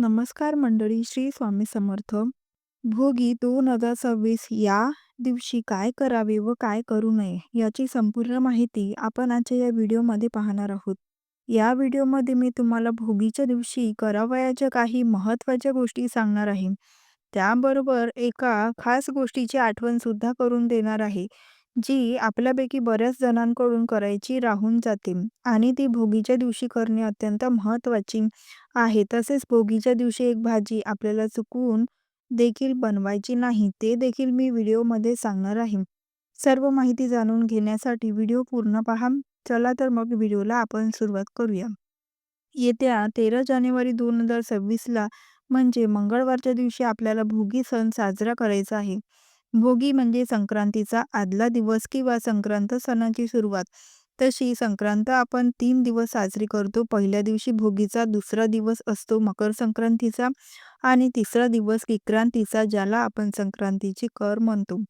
नमस्कार मंडळी, श्री स्वामी समर्थ. भोगी 2026 या दिवशी काय करावे व काय करू नये याची संपूर्ण माहिती आपण आजच्या या व्हिडिओमध्ये पाहणार आहोत. या व्हिडिओमध्ये मी तुम्हाला भोगीच्या दिवशी करावयाच्या काही महत्त्वाच्या गोष्टी सांगणार आहे. त्याबरोबर एका खास गोष्टीची आठवण सुद्धा करून देणार आहे, जी आपल्यापैकी बऱ्याच जणांकडून करायची राहून जाते आणि ती भोगीच्या दिवशी करणे अत्यंत महत्त्वाची आहे. तसेच भोगीच्या दिवशी एक भाजी आपल्याला चुकवून देखील बनवायची नाही, ते देखील मी व्हिडिओमध्ये सांगणार आहे. सर्व माहिती जाणून घेण्यासाठी व्हिडिओ पूर्ण पहा. चला तर मग व्हिडिओला आपण सुरुवात करूया. येत्या तेरा जानेवारी दोन हजार सव्वीसला म्हणजे मंगळवारच्या दिवशी आपल्याला भोगी सण साजरा करायचा आहे. भोगी म्हणजे संक्रांतीचा आदला दिवस किंवा संक्रांत सणाची सुरुवात. तशी संक्रांत आपण तीन दिवस साजरी करतो. पहिल्या दिवशी भोगीचा, दुसरा दिवस असतो मकर संक्रांतीचा आणि तिसरा दिवस विक्रांतीचा, ज्याला आपण संक्रांतीची कर म्हणतो.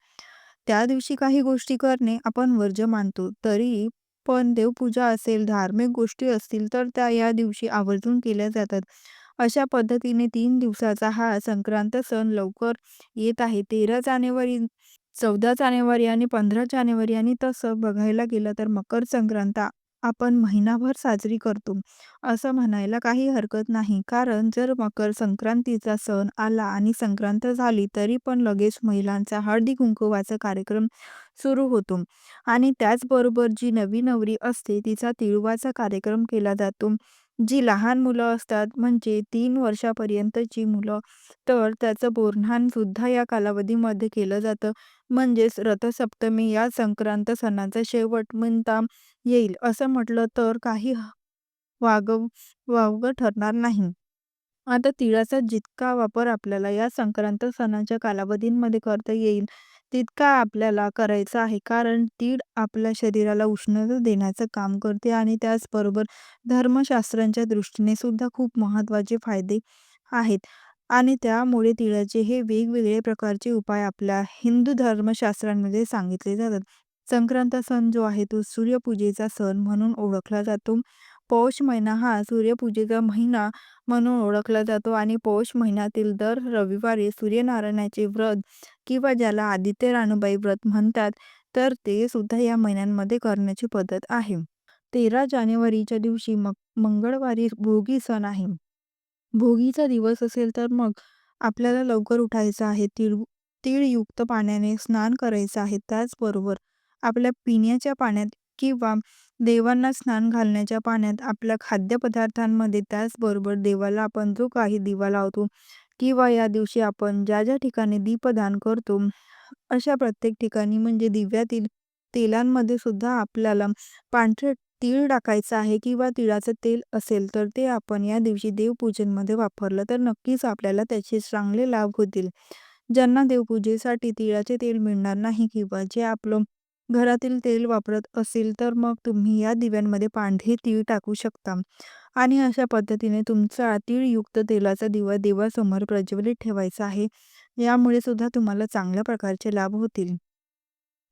त्या दिवशी काही गोष्टी करणे आपण वर्ज्य मानतो. तरी पण देवपूजा असेल, धार्मिक गोष्टी असतील तर त्या या दिवशी आवर्जून केल्या जातात. अशा पद्धतीने तीन दिवसाचा हा संक्रांत सण लवकर येत आहे. तेरा जानेवारी, चौदा जानेवारी आणि पंधरा जानेवारी आणि तसं बघायला गेलं तर मकर संक्रांत आपण महिनाभर साजरी करतो, असं म्हणायला काही हरकत नाही. कारण जर मकर संक्रांतीचा सण आला आणि संक्रांत झाली तरी पण लगेच महिलांचा हळदी-कुंकवाचा कार्यक्रम सुरू होतो आणि त्याचबरोबर जी नवी नवरी असते तिचा तिळवाचा कार्यक्रम केला जातो. जी लहान मुलं असतात म्हणजे तीन वर्षापर्यंतची मुलं तर त्याचं बोरन्हाण सुद्धा या कालावधीमध्ये केलं जातं. म्हणजेच रथसप्तमी या संक्रांत सणाचा शेवट म्हणता येईल. असं म्हटलं तर काही वागव वावगं ठरणार नाही. आता तिळाचा जितका वापर आपल्याला या संक्रांत सणाच्या कालावधींमध्ये करता येईल तितका आपल्याला करायचा आहे. कारण तीळ आपल्या शरीराला उष्णता देण्याचं काम करते आणि त्याचबरोबर धर्मशास्त्रांच्या दृष्टीने सुद्धा खूप महत्त्वाचे फायदे आहेत आणि त्यामुळे तिळाचे हे वेगवेगळे प्रकारचे उपाय आपल्या हिंदू धर्मशास्त्रांमध्ये सांगितले जातात. संक्रांत सण जो आहे तो सूर्यपूजेचा सण म्हणून ओळखला जातो. पौष महिना हा सूर्यपूजेचा महिना म्हणून ओळखला जातो आणि पौष महिन्यातील दर रविवारी सूर्यनारायणाचे व्रत किंवा ज्याला आदित्य रानूबाई व्रत म्हणतात तर ते सुद्धा या महिन्यांमध्ये करण्याची पद्धत आहे. तेरा जानेवारीच्या दिवशी मग मंगळवारी भोगी सण आहे. भोगीचा दिवस असेल तर मग आपल्याला लवकर उठायचं आहे. तीळ तीळयुक्त पाण्याने स्नान करायचं आहे. त्याचबरोबर आपल्या पिण्याच्या पाण्यात किंवा देवांना स्नान घालण्याच्या पाण्यात आपल्या खाद्यपदार्थांमध्ये त्याचबरोबर देवाला आपण जो काही दिवा लावतो किंवा या दिवशी आपण ज्या ज्या ठिकाणी दीपदान करतो अशा प्रत्येक ठिकाणी म्हणजे दिव्यातील तेलांमध्ये सुद्धा आपल्याला पांढरे तीळ टाकायचं आहे किंवा तिळाचं तेल असेल तर ते आपण या दिवशी देवपूजनमध्ये वापरलं तर नक्कीच आपल्याला त्याचे चांगले लाभ होतील. ज्यांना देवपूजेसाठी तिळाचे तेल मिळणार नाही किंवा जे आपलं घरातील तेल वापरत असेल तर मग तुम्ही या दिव्यांमध्ये पांढरे तीळ टाकू शकता आणि अशा पद्धतीने तुमचा तीळयुक्त तेलाचा दिवा देवासमोर प्रज्वलित ठेवायचा आहे. यामुळे सुद्धा तुम्हाला चांगल्या प्रकारचे लाभ होतील.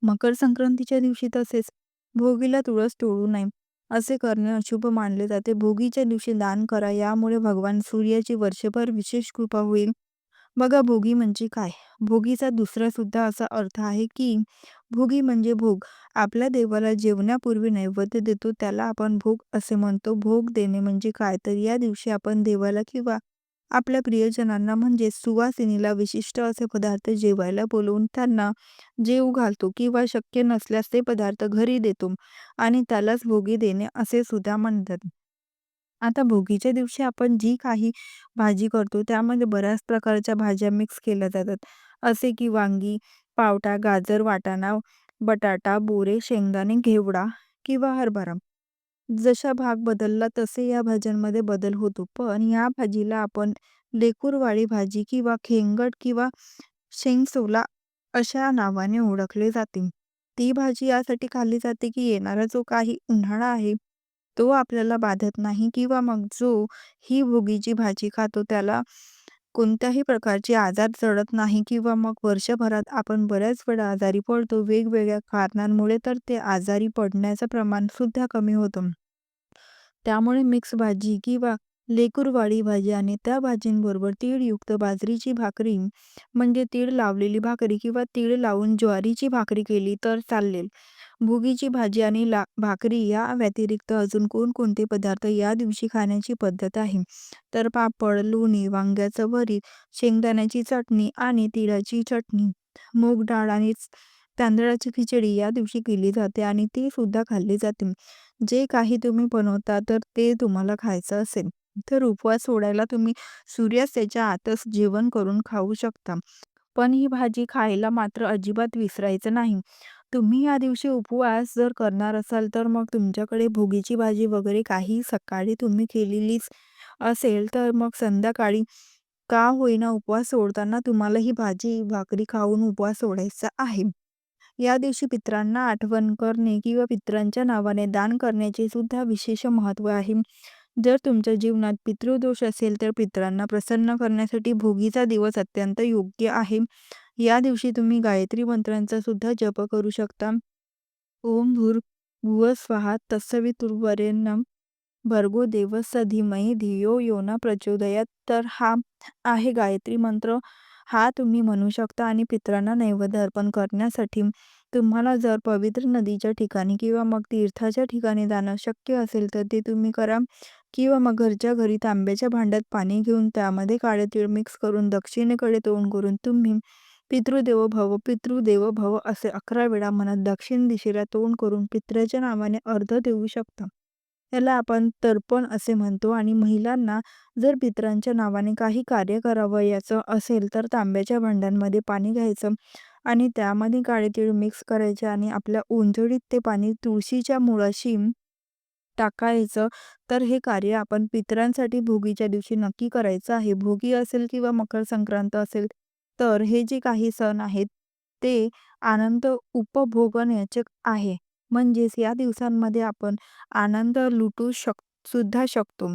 मकर संक्रांतीच्या दिवशी तसेच भोगीला तुळस तोडू नये, असे करणे अशुभ मानले जाते. भोगीच्या दिवशी दान करा, यामुळे भगवान सूर्याची वर्षभर विशेष कृपा होईल. बघा भोगी म्हणजे काय? भोगीचा दुसरा सुद्धा असा अर्थ आहे की भोगी म्हणजे भोग. आपल्या देवाला जेवण्यापूर्वी नैवेद्य देतो त्याला आपण भोग असे म्हणतो. भोग देणे म्हणजे काय? तर या दिवशी आपण देवाला किंवा आपल्या प्रियजनांना म्हणजे सुवासिनीला विशिष्ट असे पदार्थ जेवायला बोलवून त्यांना जेवू घालतो किंवा शक्य नसल्यास ते पदार्थ घरी देतो आणि त्यालाच भोगी देणे असे सुद्धा म्हणतात. आता भोगीच्या दिवशी आपण जी काही भाजी करतो त्यामध्ये बऱ्याच प्रकारच्या भाज्या मिक्स केल्या जातात. असे की वांगी, पावटा, गाजर, वाटाणा, बटाटा, बोरे, शेंगदाणे, घेवडा किंवा हरभरा. जसा भाग बदलला तसे या भाज्यांमध्ये बदल होतो. पण या भाजीला आपण लेकूरवाळी भाजी किंवा खेंगट किंवा शेंगसोला अशा नावाने ओळखले जाते. ती भाजी यासाठी खाल्ली जाते की येणारा जो काही उन्हाळा आहे तो आपल्याला बाधत नाही किंवा मग जो ही भोगीची भाजी खातो त्याला कोणत्याही प्रकारचे आजार जडत नाही किंवा मग वर्षभरात आपण बऱ्याच वेळा आजारी पडतो वेगवेगळ्या कारणांमुळे तर ते आजारी पडण्याचं प्रमाण सुद्धा कमी होतं. त्यामुळे मिक्स भाजी किंवा लेकूरवाळी भाजी आणि त्या भाजींबरोबर तीळयुक्त बाजरीची भाकरी म्हणजे तीळ लावलेली भाकरी किंवा तीळ लावून ज्वारीची भाकरी केली तर चालेल. भुगीची भाजी आणि ला भाकरी या व्यतिरिक्त अजून कोणकोणते पदार्थ या दिवशी खाण्याची पद्धत आहे? तर पापड, लोणी, वांग्याचं भरीत, शेंगदाण्याची चटणी आणि तिळाची चटणी, मूग डाळ आणि तांदळाची खिचडी या दिवशी केली जाते आणि ती सुद्धा खाल्ली जाते. जे काही तुम्ही बनवता तर ते तुम्हाला खायचं असेल तर उपवास सोडायला तुम्ही सूर्यास्ताच्या आतच जेवण करून खाऊ शकता. पण ही भाजी खायला मात्र अजिबात विसरायचं नाही. तुम्ही या दिवशी उपवास जर करणार असाल तर मग तुमच्याकडे भोगीची भाजी वगैरे काही सकाळी तुम्ही केलेलीच असेल तर मग संध्याकाळी का होईना उपवास सोडताना तुम्हाला ही भाजी भाकरी खाऊन उपवास सोडायचा आहे. या दिवशी पितरांना आठवण करणे किंवा पितरांच्या नावाने दान करण्याचे सुद्धा विशेष महत्त्व आहे. जर तुमच्या जीवनात पितृदोष असेल तर पितरांना प्रसन्न करण्यासाठी भोगीचा दिवस अत्यंत योग्य आहे. या दिवशी तुम्ही गायत्री मंत्रांचा सुद्धा जप करू शकता. ओम भूर भुव स्वाहा तत्सवितुर्वरेण्यं भर्गो देवस्य धीमही धियो योना प्रचोदयात तर हा आहे गायत्री मंत्र. हा तुम्ही म्हणू शकता आणि पितरांना नैवेद्य अर्पण करण्यासाठी तुम्हाला जर पवित्र नदीच्या ठिकाणी किंवा मग तीर्थाच्या ठिकाणी जाणं शक्य असेल तर ते तुम्ही करा किंवा मग घरच्या घरी तांब्याच्या भांड्यात पाणी घेऊन त्यामध्ये काळे तीळ मिक्स करून दक्षिणेकडे तोंड करून तुम्ही पितृदेव भव पितृदेव भव असे अकरा वेळा म्हणत दक्षिण दिशेला तोंड करून पितराच्या नावाने अर्ध देऊ शकता. याला आपण तर्पण असे म्हणतो आणि महिलांना जर पितरांच्या नावाने काही कार्य करावयाचं असेल तर तांब्याच्या भांड्यांमध्ये पाणी घ्यायचं आणि त्यामध्ये काळे तीळ मिक्स करायचे आणि आपल्या ओंजळीत ते पाणी तुळशीच्या मुळाशी टाकायचं. तर हे कार्य आपण पितरांसाठी भोगीच्या दिवशी नक्की करायचं आहे. भोगी असेल किंवा मकर संक्रांत असेल तर हे जे काही सण आहेत ते आनंद उपभोगण्याचे आहे. म्हणजेच या दिवसांमध्ये आपण आनंद लुटू शक सुद्धा शकतो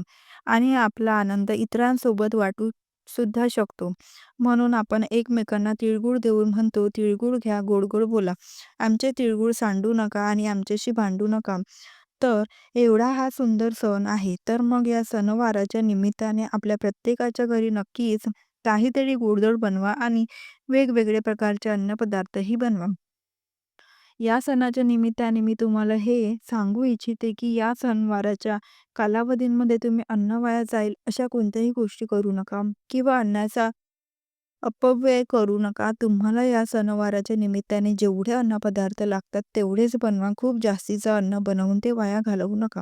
आणि आपला आनंद इतरांसोबत वाटू सुद्धा शकतो. म्हणून आपण एकमेकांना तिळगुळ देऊन म्हणतो, तिळगुळ घ्या, गोड गोड बोला. आमचे तिळगुळ सांडू नका आणि आमच्याशी भांडू नका. तर एवढा हा सुंदर सण आहे. तर मग या सणवाराच्या निमित्ताने आपल्या प्रत्येकाच्या घरी नक्कीच काहीतरी गोडधोड बनवा आणि वेगवेगळे प्रकारचे अन्नपदार्थही बनवा. या सणाच्या निमित्ताने मी तुम्हाला हे सांगू इच्छिते की या सणवाराच्या कालावधींमध्ये तुम्ही अन्न वाया जाईल अशा कोणत्याही गोष्टी करू नका किंवा अन्नाचा अपव्यय करू नका. तुम्हाला या सणवाराच्या निमित्ताने जेवढे अन्नपदार्थ लागतात तेवढेच बनवा. खूप जास्तीचं अन्न बनवून ते वाया घालवू नका.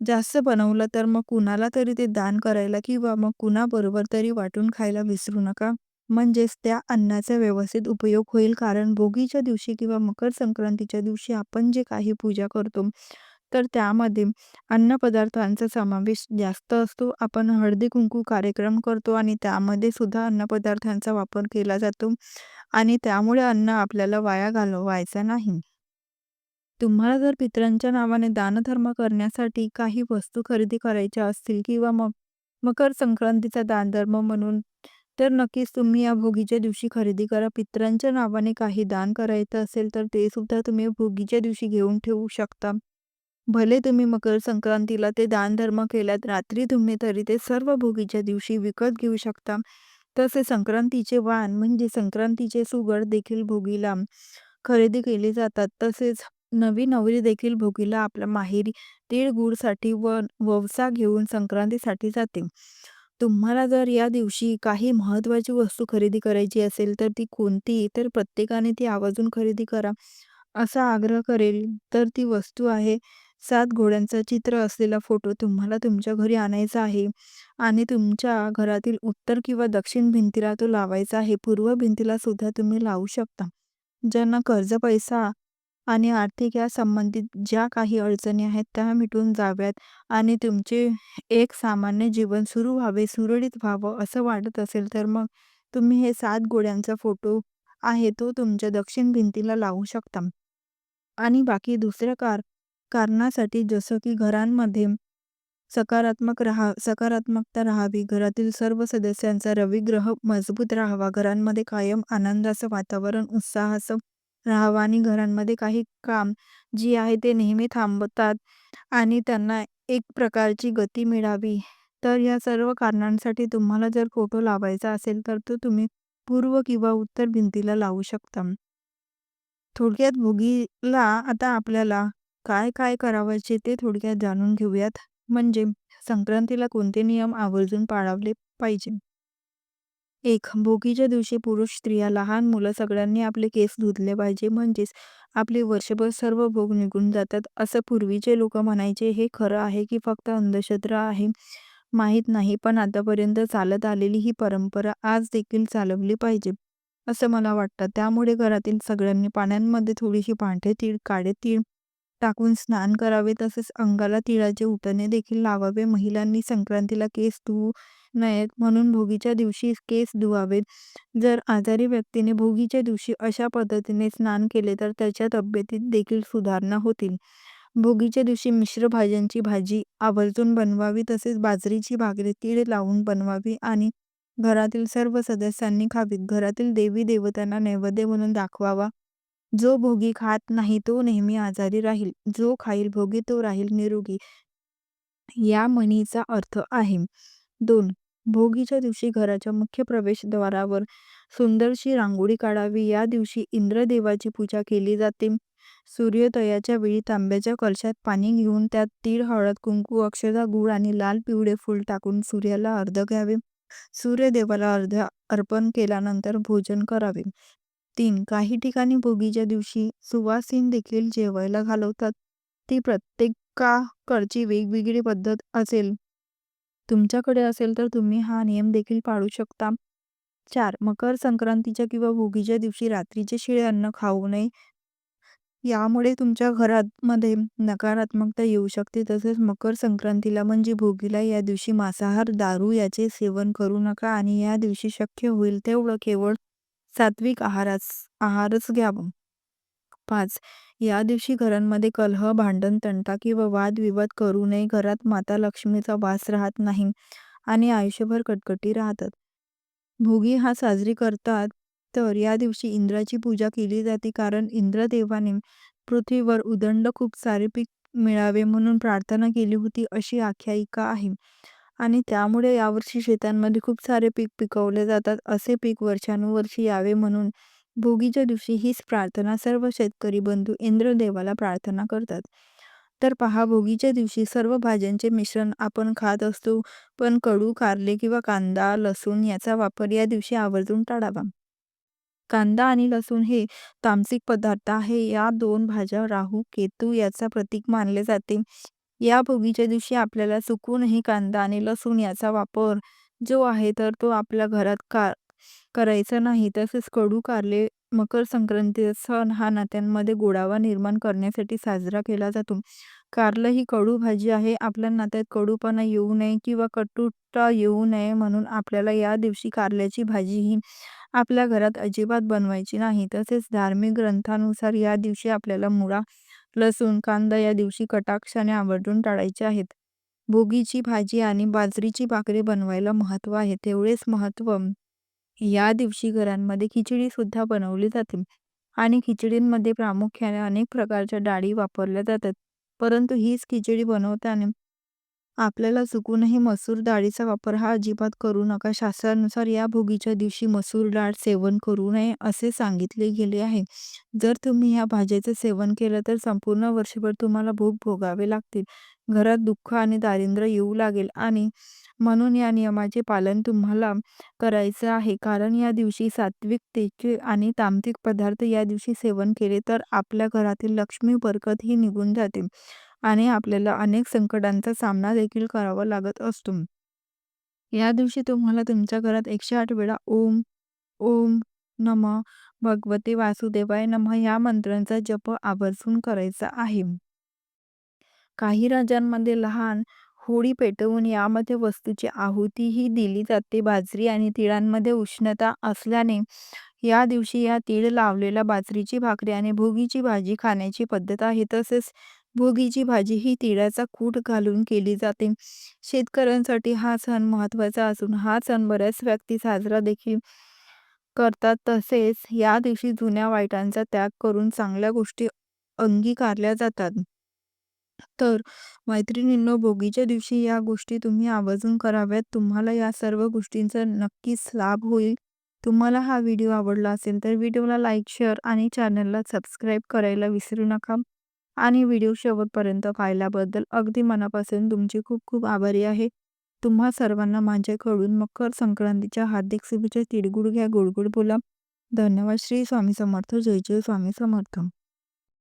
जास्त बनवलं तर मग कुणाला तरी ते दान करायला किंवा मग कुणाबरोबर तरी वाटून खायला विसरू नका. म्हणजेच त्या अन्नाचा व्यवस्थित उपयोग होईल. कारण भोगीच्या दिवशी किंवा मकर संक्रांतीच्या दिवशी आपण जे काही पूजा करतो तर त्यामध्ये अन्नपदार्थांचा समावेश जास्त असतो. आपण हळदी-कुंकू कार्यक्रम करतो आणि त्यामध्ये सुद्धा अन्नपदार्थांचा वापर केला जातो आणि त्यामुळे अन्न आपल्याला वाया घालवायचं नाही. तुम्हाला जर पितरांच्या नावाने दानधर्म करण्यासाठी काही वस्तू खरेदी करायच्या असतील किंवा मग मकर संक्रांतीचा दानधर्म म्हणून तर नक्कीच तुम्ही या भोगीच्या दिवशी खरेदी करा. पितरांच्या नावाने काही दान करायचं असेल तर ते सुद्धा तुम्ही भोगीच्या दिवशी घेऊन ठेवू शकता. भले तुम्ही मकर संक्रांतीला ते दानधर्म केल्यात, रात्री तुम्ही तरी ते सर्व भोगीच्या दिवशी विकत घेऊ शकता. तसे संक्रांतीचे वाण म्हणजे संक्रांतीचे सुगड देखील भोगीला खरेदी केले जातात. तसेच नवी नवरी देखील भोगीला आपल्या माहेरी तीळगूळसाठी व ववसा घेऊन संक्रांतीसाठी जाते. तुम्हाला जर या दिवशी काही महत्त्वाची वस्तू खरेदी करायची असेल तर ती कोणती? तर प्रत्येकाने ती आवर्जून खरेदी करा असा आग्रह करेल. तर ती वस्तू आहे सात घोड्यांचं चित्र असलेला फोटो तुम्हाला तुमच्या घरी आणायचा आहे आणि तुमच्या घरातील उत्तर किंवा दक्षिण भिंतीला तो लावायचा आहे. पूर्व भिंतीला सुद्धा तुम्ही लावू शकता. ज्यांना कर्ज, पैसा आणि आर्थिक या संबंधित ज्या काही अडचणी आहेत त्या मिटून जाव्यात आणि तुमचे एक सामान्य जीवन सुरू व्हावे, सुरळीत व्हावं असं वाटत असेल तर मग तुम्ही हे सात गोळ्यांचा फोटो आहे तो तुमच्या दक्षिण भिंतीला लावू शकता. आणि बाकी दुसऱ्या कार कारणासाठी जसं की घरांमध्ये सकारात्मक राहा सकारात्मकता राहावी, घरातील सर्व सदस्यांचा रविग्रह मजबूत राहावा, घरांमध्ये कायम आनंदाचं वातावरण, उत्साहाचं राहावं आणि घरांमध्ये काही काम जी आहे ते नेहमी थांबतात आणि त्यांना एक प्रकारची गती मिळावी. तर या सर्व कारणांसाठी तुम्हाला जर फोटो लावायचा असेल तर तो तुम्ही पूर्व किंवा उत्तर भिंतीला लावू शकता. थोडक्यात भोगीला आता आपल्याला काय काय करावयाचे ते थोडक्यात जाणून घेऊयात. म्हणजे संक्रांतीला कोणते नियम आवर्जून पाळावले पाहिजे. एक भोगीच्या दिवशी पुरुष, स्त्रिया, लहान मुलं सगळ्यांनी आपले केस धुतले पाहिजे. म्हणजेच आपले वर्षभर सर्व भोग निघून जातात असं पूर्वीचे लोक म्हणायचे. हे खरं आहे की फक्त अंधश्रद्धा आहे माहीत नाही, पण आतापर्यंत चालत आलेली ही परंपरा आज देखील चालवली पाहिजे असं मला वाटतं. त्यामुळे घरातील सगळ्यांनी पाण्यामध्ये थोडीशी पांढरे तीळ, काळे तीळ टाकून स्नान करावे. तसेच अंगाला तिळाचे उटणे देखील लावावे. महिलांनी संक्रांतीला केस धुवू नयेत म्हणून भोगीच्या दिवशी केस धुवावेत. जर आजारी व्यक्तीने भोगीच्या दिवशी अशा पद्धतीने स्नान केले तर त्याच्या तब्येतीत देखील सुधारणा होतील. भोगीच्या दिवशी मिश्र भाज्यांची भाजी आवर्जून बनवावी. तसेच बाजरीची भाकरी तीळ लावून बनवावी आणि घरातील सर्व सदस्यांनी खावीत. घरातील देवी देवतांना नैवेद्य म्हणून दाखवावा. जो भोगी खात नाही तो नेहमी आजारी राहील. जो खाईल भोगी तो राहील निरोगी. या म्हणीचा अर्थ आहे. दोन भोगीच्या दिवशी घराच्या मुख्य प्रवेशद्वारावर सुंदरशी रांगोळी काढावी. या दिवशी इंद्रदेवाची पूजा केली जाते. सूर्योदयाच्या वेळी तांब्याच्या कलशात पाणी घेऊन त्यात तीळ, हळद, कुंकू, अक्षता, गूळ आणि लाल पिवळे फूल टाकून सूर्याला अर्घ्य घ्यावे. सूर्यदेवाला अर्घ्य अर्पण केल्यानंतर भोजन करावे. तीन काही ठिकाणी भोगीच्या दिवशी सुवासीन देखील जेवायला घालवतात. ती प्रत्येकाकडची वेगवेगळी पद्धत असेल. तुमच्याकडे असेल तर तुम्ही हा नियम देखील पाळू शकता. चार मकर संक्रांतीच्या किंवा भोगीच्या दिवशी रात्रीचे शिळे अन्न खाऊ नये. यामुळे तुमच्या घरामध्ये नकारात्मकता येऊ शकते. तसेच मकर संक्रांतीला म्हणजे भोगीला या दिवशी मांसाहार, दारू याचे सेवन करू नका आणि या दिवशी शक्य होईल तेवढं केवळ सात्विक आहारास आहारच घ्यावा. पाच या दिवशी घरांमध्ये कलह, भांडण, तंटा किंवा वादविवाद करू नये. घरात माता लक्ष्मीचा वास राहत नाही आणि आयुष्यभर कटकटी राहतात. भोगी हा साजरी करतात तर या दिवशी इंद्राची पूजा केली जाते. कारण इंद्रदेवाने पृथ्वीवर उदंड खूप सारे पीक मिळावे म्हणून प्रार्थना केली होती अशी आख्यायिका आहे. आणि त्यामुळे यावर्षी शेतांमध्ये खूप सारे पीक पिकवले जातात. असे पीक वर्षानुवर्षी यावे म्हणून भोगीच्या दिवशी हीच प्रार्थना सर्व शेतकरी बंधू इंद्रदेवाला प्रार्थना करतात. तर पहा भोगीच्या दिवशी सर्व भाज्यांचे मिश्रण आपण खात असतो. पण कडू, कारले किंवा कांदा, लसूण याचा वापर या दिवशी आवर्जून टाळावा. कांदा आणि लसूण हे तामसिक पदार्थ आहे. या दोन भाज्या राहू, केतू याचा प्रतीक मानले जाते. या भोगीच्या दिवशी आपल्याला चुकूनही कांदा आणि लसूण याचा वापर जो आहे तर तो आपल्या घरात का करायचा नाही. तसेच कडू कारले मकर संक्रांतीचा सण हा नात्यांमध्ये गोडावा निर्माण करण्यासाठी साजरा केला जातो. कारलं ही कडू भाजी आहे. आपल्या नात्यात कडूपणा येऊ नये किंवा कटुता येऊ नये म्हणून आपल्याला या दिवशी कारल्याची भाजी ही आपल्या घरात अजिबात बनवायची नाही. तसेच धार्मिक ग्रंथानुसार या दिवशी आपल्याला मुळा, लसूण, कांदा या दिवशी कटाक्षाने आवर्जून टाळायचे आहेत. भोगीची भाजी आणि बाजरीची भाकरी बनवायला महत्त्व आहे. तेवढेच महत्त्व या दिवशी घरांमध्ये खिचडी सुद्धा बनवली जाते आणि खिचडींमध्ये प्रामुख्याने अनेक प्रकारच्या डाळी वापरल्या जातात. परंतु हीच खिचडी बनवताना आपल्याला चुकूनही मसूर डाळीचा वापर हा अजिबात करू नका. शास्त्रानुसार या भोगीच्या दिवशी मसूर डाळ सेवन करू नये असे सांगितले गेले आहे. जर तुम्ही या भाज्याचे सेवन केलं तर संपूर्ण वर्षभर तुम्हाला भोग भोगावे लागतील. घरात दुःख आणि दारिद्र्य येऊ लागेल आणि म्हणून या नियमाचे पालन तुम्हाला करायचं आहे. कारण या दिवशी सात्विकतेचे आणि तामसिक पदार्थ या दिवशी सेवन केले तर आपल्या घरातील लक्ष्मी बरकत ही निघून जाते आणि आपल्याला अनेक संकटांचा सामना देखील करावा लागत असतो. या दिवशी तुम्हाला तुमच्या घरात एकशे आठ वेळा ओम ओम नम भगवते वासुदेवाय नम या मंत्रांचा जप आवर्जून करायचा आहे. काही राज्यांमध्ये लहान होळी पेटवून यामध्ये वस्तूची आहुतीही दिली जाते. बाजरी आणि तिळांमध्ये उष्णता असल्याने या दिवशी या तीळ लावलेल्या बाजरीची भाकरी आणि भोगीची भाजी खाण्याची पद्धत आहे. तसेच भोगीची भाजी ही तिळाचा कूट घालून केली जाते. शेतकऱ्यांसाठी हा सण महत्त्वाचा असून हा सण बऱ्याच व्यक्ती साजरा देखील करतात. तसेच या दिवशी जुन्या वाईटांचा त्याग करून चांगल्या गोष्टी अंगीकारल्या जातात. तर मैत्रिणींनो, भोगीच्या दिवशी या गोष्टी तुम्ही आवर्जून कराव्यात. तुम्हाला या सर्व गोष्टींचा नक्कीच लाभ होईल. तुम्हाला हा व्हिडिओ आवडला असेल तर व्हिडिओला लाईक, शेअर आणि चॅनलला सबस्क्राईब करायला विसरू नका. आणि व्हिडिओ शेवटपर्यंत पाहिल्याबद्दल अगदी मनापासून तुमची खूप खूप आभारी आहे. तुम्हा सर्वांना माझ्याकडून मकर संक्रांतीच्या हार्दिक शुभेच्छा. तिळगुळ घ्या, गोडगोड बोला. धन्यवाद. श्री स्वामी समर्थ. जय जय स्वामी समर्थ.